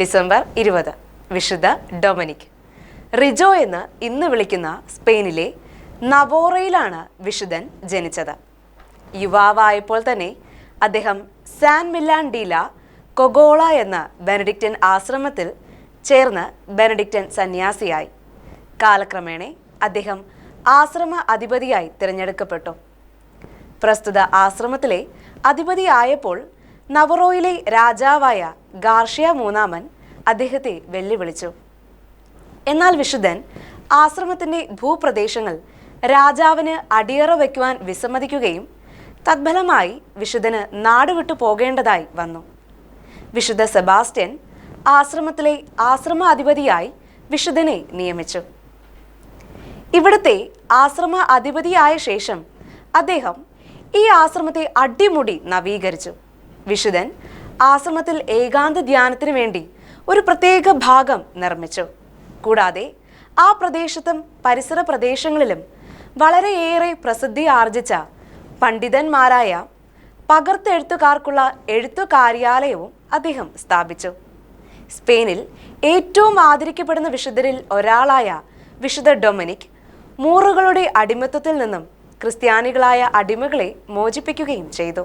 December ഇരുപത്. വിശുദ്ധ Dominic. Rijo എന്ന് ഇന്ന് വിളിക്കുന്ന സ്പെയിനിലെ നവോറയിലാണ് വിശുദ്ധൻ ജനിച്ചത്. യുവാവായപ്പോൾ തന്നെ അദ്ദേഹം സാൻ മില്ലാൻ ഡീല കൊഗോള എന്ന ബെനഡിക്റ്റൻ ആശ്രമത്തിൽ ചേർന്ന് ബെനഡിക്റ്റൻ സന്യാസിയായി. കാലക്രമേണ അദ്ദേഹം ആശ്രമ അധിപതിയായി തിരഞ്ഞെടുക്കപ്പെട്ടു. പ്രസ്തുത ആശ്രമത്തിലെ അധിപതിയായപ്പോൾ നവറോയിലെ രാജാവായ ഗാർഷിയ മൂന്നാമൻ അദ്ദേഹത്തെ വെല്ലുവിളിച്ചു. എന്നാൽ വിശുദ്ധൻ ആശ്രമത്തിന്റെ ഭൂപ്രദേശങ്ങൾ രാജാവിന് അടിയറ വയ്ക്കുവാൻ വിസമ്മതിക്കുകയും തദ്ഫലമായി വിശുദ്ധന് നാടുവിട്ടു പോകേണ്ടതായി വന്നു. വിശുദ്ധ സെബാസ്റ്റ്യൻ ആശ്രമത്തിലെ ആശ്രമാധിപതിയായി വിശുദ്ധനെ നിയമിച്ചു. ഇവിടുത്തെ ആശ്രമ അധിപതിയായ ശേഷം അദ്ദേഹം ഈ ആശ്രമത്തെ അടിമുടി നവീകരിച്ചു. വിശുദ്ധൻ ആശ്രമത്തിൽ ഏകാന്ത ധ്യാനത്തിന് വേണ്ടി ഒരു പ്രത്യേക ഭാഗം നിർമ്മിച്ചു. കൂടാതെ ആ പ്രദേശത്തും പരിസര പ്രദേശങ്ങളിലും വളരെയേറെ പ്രസിദ്ധി ആർജിച്ച പണ്ഡിതന്മാരായ പകർത്തെഴുത്തുകാർക്കുള്ള എഴുത്തു കാര്യാലയവും അദ്ദേഹം സ്ഥാപിച്ചു. സ്പെയിനിൽ ഏറ്റവും ആദരിക്കപ്പെടുന്ന വിശുദ്ധരിൽ ഒരാളായ വിശുദ്ധ ഡൊമിനിക് മൂറുകളുടെ അടിമത്വത്തിൽ നിന്നും ക്രിസ്ത്യാനികളായ അടിമകളെ മോചിപ്പിക്കുകയും ചെയ്തു.